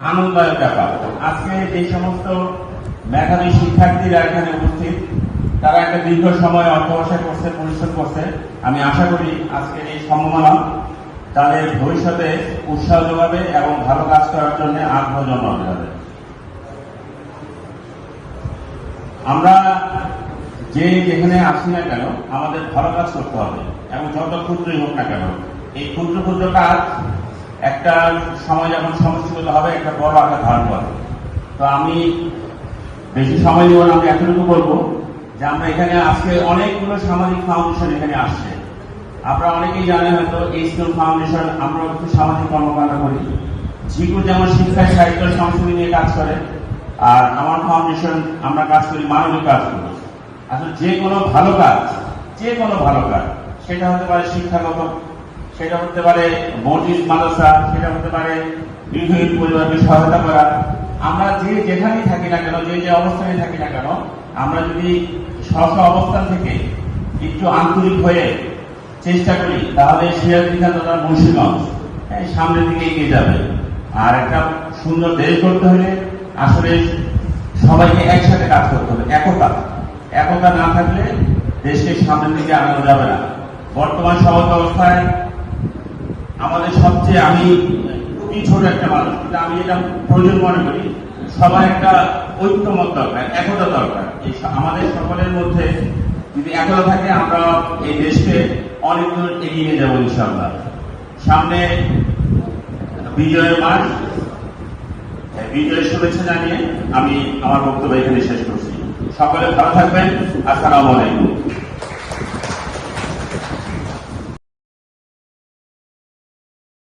আনন্দের ব্যাপার। আজকে যে সমস্ত মেধাবী শিক্ষার্থীরা এখানে উপস্থিত, তারা একটা দীর্ঘ সময় অধ্যবসায় করছে, পরিশ্রম করছে। আমি আশা করি আজকের এই সম্মাননা তাদের ভবিষ্যতে উৎসাহ যোগাবে এবং ভালো কাজ করার জন্য আগ্রহ জন্মাবে তাদের। আমরা যে যেখানে আসি না কেন, আমাদের ভালো কাজ করতে হবে এবং যত ক্ষুদ্রই হোক না কেন, এই ক্ষুদ্র ক্ষুদ্র কাজ একটা সময় যখন সমষ্টিগত হবে, একটা বড় আকার ধারণ করে তো আমি বেশি সময় নিব না, আমি এতটুকু বলব যে আমরা এখানে আজকে অনেকগুলো সামাজিক ফাউন্ডেশন এখানে আসছে। আপনারা অনেকেই জানেন হয়তো, এই স্কুল ফাউন্ডেশন আমরা একটু সামাজিক কর্মকাণ্ড করি। ঝিকুর যেমন শিক্ষায় সাহিত্য, সংস্কৃতি নিয়ে কাজ করে, আর আমার ফাউন্ডেশন আমরা কাজ করি, মানবিক কাজ করি আসলে যে কোনো ভালো কাজ, যে কোনো ভালো কাজ, সেটা হতে পারে শিক্ষাগত সেটা হতে পারে মসজিদ মাদ্রাসা সেটা হতে পারে গৃহহীন পরিবারকে সহায়তা করা। আমরা যে যেখানেই থাকি না কেন যে যে অবস্থানে থাকি না কেন আমরা যদি স্ব অবস্থান থেকে একটু আন্তরিক হয়ে চেষ্টা করি তাহলে তথা মুন্সিগঞ্জ হ্যাঁ, সামনের দিকে এগিয়ে যাবে। আর একটা সুন্দর দেশ করতে হলে আসলে সবাইকে একসাথে কাজ করতে হবে একতা। একতা না থাকলে দেশকে সামনের দিকে আনানো যাবে না। বর্তমান সহজ ব্যবস্থায় আমাদের সবচেয়ে, আমি খুবই ছোট একটা মানুষ, কিন্তু আমি যেটা প্রয়োজন মনে করি সবার একটা ঐক্যমত দরকার, একতা দরকার। আমাদের সকলের মধ্যে যদি একতা থাকে, আমরা এই দেশকে অনেক দূর এগিয়ে নিয়ে যাব, ইনশাআল্লাহ। সামনে বিজয়ের মাস। এই বিজয়ের শুভেচ্ছা জানিয়ে আমি আমার বক্তব্য এখানে শেষ করছি। সকলে ভালো থাকবেন। আসসালামু আলাইকুম।